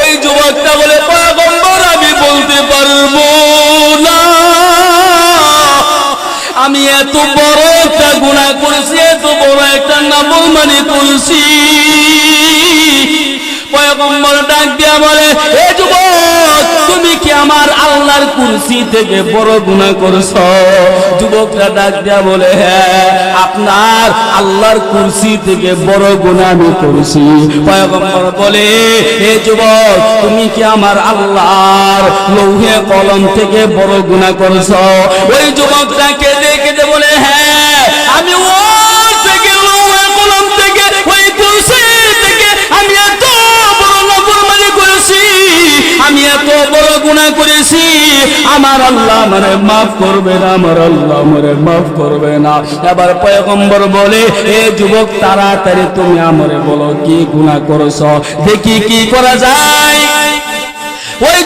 ওই যুবকটা বলে পাগম্বর আমি বলতে পারব না। আমি এত বড় একটা গুণা করেছি, এত বড় একটা নাফরমানি করেছি। পয়গম্বর ডাক দিয়া বলে, এ যুবক আমার আল্লাহর কুরসি থেকে বড় গুণা করছ। যুবকরা ডাক দিয়া বলে হ্যাঁ আপনার আল্লাহর কুরসি থেকে বড় গুণা আমি করছি। পয়গম্বর বলে হে যুবক, তুমি কি আমার আল্লাহর লৌহে কলম থেকে বড় গুণা করছ? ওই যুবকটাকে এত বড় গুণা করেছি, আমার আল্লাহ আমারে মাফ করবে না, আমার আল্লাহ মরে মাফ করবে না। এবার পয়গম্বর বলে, এ যুবক, তাড়াতাড়ি তুমি আমারে বলো, কি গুণা করেছ? দেখি কি করা যায়? ওই